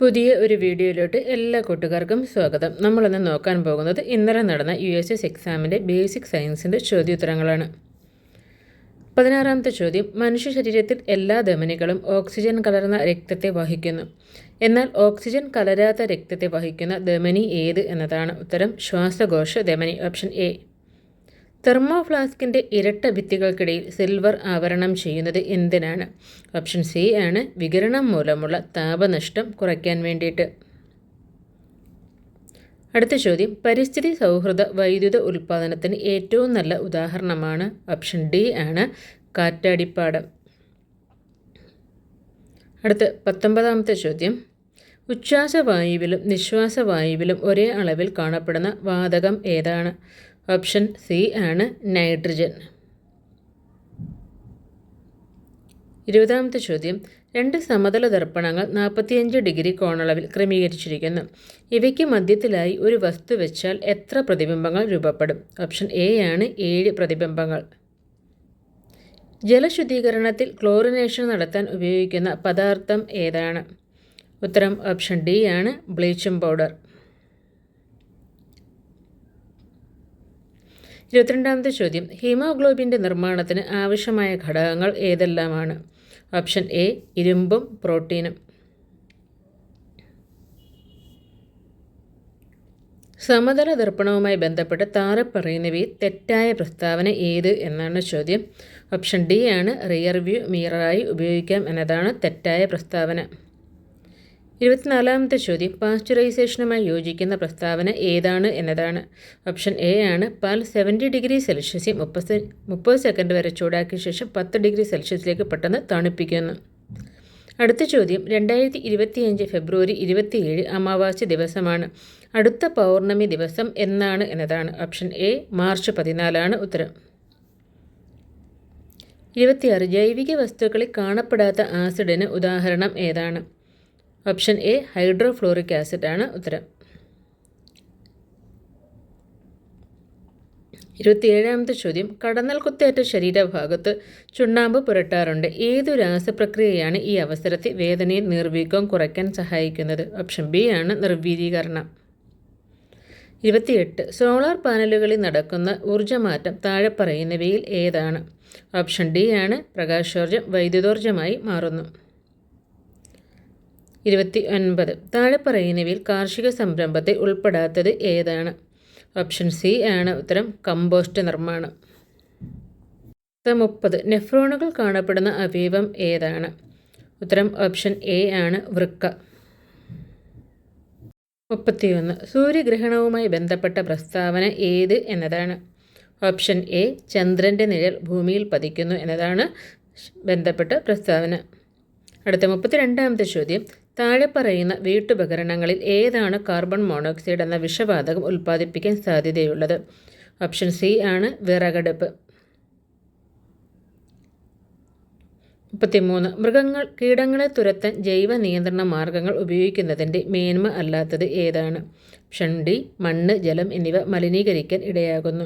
പുതിയ ഒരു വീഡിയോയിലോട്ട് എല്ലാ കൂട്ടുകാർക്കും സ്വാഗതം. നമ്മളിന്ന് നോക്കാൻ പോകുന്നത് ഇന്നലെ നടന്ന യു എസ് എസ് എക്സാമിന്റെ ബേസിക് സയൻസിന്റെ ചോദ്യോത്തരങ്ങളാണ്. പതിനാറാമത്തെ ചോദ്യം മനുഷ്യ ശരീരത്തിൽ എല്ലാ ധമനികളും ഓക്സിജൻ കലർന്ന രക്തത്തെ വഹിക്കുന്നു. എന്നാൽ ഓക്സിജൻ കലരാത്ത രക്തത്തെ വഹിക്കുന്ന ധമനി ഏത് എന്നതാണ് ഉത്തരം ശ്വാസകോശ ധമനി ഓപ്ഷൻ എ. തെർമോ ഫ്ലാസ്കിന്റെ ഇരട്ട ഭിത്തികൾക്കിടയിൽ സിൽവർ ആവരണം ചെയ്യുന്നത് എന്തിനാണ്? ഓപ്ഷൻ സി ആണ് വികിരണം മൂലമുള്ള താപനഷ്ടം കുറയ്ക്കാൻ വേണ്ടിയിട്ട്. അടുത്ത ചോദ്യം പരിസ്ഥിതി സൗഹൃദ വൈദ്യുത ഉൽപ്പാദനത്തിന് ഏറ്റവും നല്ല ഉദാഹരണമാണ് ഓപ്ഷൻ ഡി ആണ് കാറ്റാടിപ്പാടം. അടുത്ത പത്തൊമ്പതാമത്തെ ചോദ്യം ഉച്ഛ്വാസവായുവിലും നിശ്വാസവായുവിലും ഒരേ അളവിൽ കാണപ്പെടുന്ന വാതകം ഏതാണ്? ഓപ്ഷൻ സി ആണ് നൈട്രജൻ. ഇരുപതാമത്തെ ചോദ്യം. രണ്ട് സമതല ദർപ്പണങ്ങൾ നാൽപ്പത്തിയഞ്ച് ഡിഗ്രി കോണളവിൽ ക്രമീകരിച്ചിരിക്കുന്നു. ഇവയ്ക്ക് മധ്യത്തിലായി ഒരു വസ്തു വെച്ചാൽ എത്ര പ്രതിബിംബങ്ങൾ രൂപപ്പെടും? ഓപ്ഷൻ എ ആണ് ഏഴ് പ്രതിബിംബങ്ങൾ. ജലശുദ്ധീകരണത്തിൽ ക്ലോറിനേഷൻ നടത്താൻ ഉപയോഗിക്കുന്ന പദാർത്ഥം ഏതാണ്? ഉത്തരം ഓപ്ഷൻ ഡി ആണ് ബ്ലീച്ചിങ് പൗഡർ. ഇരുപത്തിരണ്ടാമത്തെ ചോദ്യം. ഹീമോഗ്ലോബിന്റെ നിർമ്മാണത്തിന് ആവശ്യമായ ഘടകങ്ങൾ ഏതെല്ലാമാണ്? ഓപ്ഷൻ എ ഇരുമ്പും പ്രോട്ടീനും. സമതല ദർപ്പണവുമായി ബന്ധപ്പെട്ട് താറ പറയുന്നവയിൽ തെറ്റായ പ്രസ്താവന ഏത് എന്നാണ് ചോദ്യം. ഓപ്ഷൻ ഡി ആണ് റിയർ വ്യൂ മിററായി ഉപയോഗിക്കാം എന്നതാണ് തെറ്റായ പ്രസ്താവന. ഇരുപത്തിനാലാമത്തെ ചോദ്യം. പാസ്ചറൈസേഷനുമായി യോജിക്കുന്ന പ്രസ്താവന ഏതാണ് എന്നതാണ്. ഓപ്ഷൻ എ ആണ് പാൽ സെവന്റി ഡിഗ്രി സെൽഷ്യസിൽ മുപ്പത് മുപ്പത് സെക്കൻഡ് വരെ ചൂടാക്കിയ ശേഷം പത്ത് ഡിഗ്രി സെൽഷ്യസിലേക്ക് പെട്ടെന്ന് തണുപ്പിക്കുന്നു. അടുത്ത ചോദ്യം. രണ്ടായിരത്തി ഇരുപത്തിയഞ്ച് ഫെബ്രുവരി ഇരുപത്തിയേഴ് അമാവാസി ദിവസമാണ്. അടുത്ത പൗർണമി ദിവസം എന്നാണ് എന്നതാണ്. ഓപ്ഷൻ എ മാർച്ച് പതിനാലാണ് ഉത്തരം. ഇരുപത്തിയാറ്. ജൈവിക വസ്തുക്കളിൽ കാണപ്പെടാത്ത ആസിഡിന് ഉദാഹരണം ഏതാണ്? ഓപ്ഷൻ എ ഹൈഡ്രോഫ്ലോറിക് ആസിഡ് ആണ് ഉത്തരം. ഇരുപത്തിയേഴാമത്തെ ചോദ്യം. കടന്നൽ കുത്തേറ്റ ശരീരഭാഗത്ത് ചുണ്ണാമ്പ് പുരട്ടാറുണ്ട്. ഏതു രാസപ്രക്രിയയാണ് ഈ അവസരത്തിൽ വേദനയും നിർവീക്കവും കുറയ്ക്കാൻ സഹായിക്കുന്നത്? ഓപ്ഷൻ ബി ആണ് നിർവീരീകരണം ഇരുപത്തിയെട്ട്. സോളാർ പാനലുകളിൽ നടക്കുന്ന ഊർജമാറ്റം താഴെ പറയുന്നവയിൽ ഏതാണ്? ഓപ്ഷൻ ഡി ആണ് പ്രകാശോർജം വൈദ്യുതോർജമായി മാറുന്നു. ഇരുപത്തി ഒൻപത് താഴെ പറയുന്നവയിൽ കാർഷിക സംരംഭത്തെ ഉൾപ്പെടാത്തത് ഏതാണ്? ഓപ്ഷൻ സി ആണ് ഉത്തരം കമ്പോസ്റ്റ് നിർമ്മാണം. മുപ്പത്. നെഫ്രോണുകൾ കാണപ്പെടുന്ന അവയവം ഏതാണ്? ഉത്തരം ഓപ്ഷൻ എ ആണ് വൃക്ക. മുപ്പത്തിയൊന്ന്. സൂര്യഗ്രഹണവുമായി ബന്ധപ്പെട്ട പ്രസ്താവന ഏത് എന്നതാണ്? ഓപ്ഷൻ എ ചന്ദ്രന്റെ നിഴൽ ഭൂമിയിൽ പതിക്കുന്നു എന്നതാണ് ബന്ധപ്പെട്ട പ്രസ്താവന. അടുത്ത മുപ്പത്തിരണ്ടാമത്തെ ചോദ്യം. താഴെ പറയുന്ന വീട്ടുപകരണങ്ങളിൽ ഏതാണ് കാർബൺ മോണോക്സൈഡ് എന്ന വിഷവാതകം ഉൽപ്പാദിപ്പിക്കാൻ സാധ്യതയുള്ളത്? ഓപ്ഷൻ സി ആണ് വിറകടുപ്പ്. മുപ്പത്തിമൂന്ന്. മൃഗങ്ങൾ കീടങ്ങളെ തുരത്താൻ ജൈവ നിയന്ത്രണ മാർഗങ്ങൾ ഉപയോഗിക്കുന്നതിന്റെ മേന്മ അല്ലാത്തത് ഏതാണ്? ഓപ്ഷൻ ഡി മണ്ണ് ജലം എന്നിവ മലിനീകരിക്കാൻ ഇടയാകുന്നു.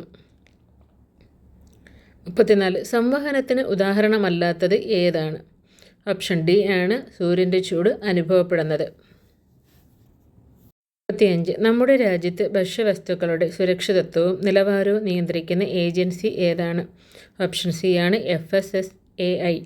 മുപ്പത്തിനാല്. സംവഹനത്തിന് ഉദാഹരണമല്ലാത്തത് ഏതാണ്? ഓപ്ഷൻ ഡി ആണ് സൂര്യന്റെ ചൂട് അനുഭവപ്പെടുന്നത്. മുപ്പത്തിയഞ്ച് നമ്മുടെ രാജ്യത്ത് ഭക്ഷ്യവസ്തുക്കളുടെ സുരക്ഷിതത്വവും നിലവാരവും നിയന്ത്രിക്കുന്ന ഏജൻസി ഏതാണ്? ഓപ്ഷൻ സി ആണ് F S S A I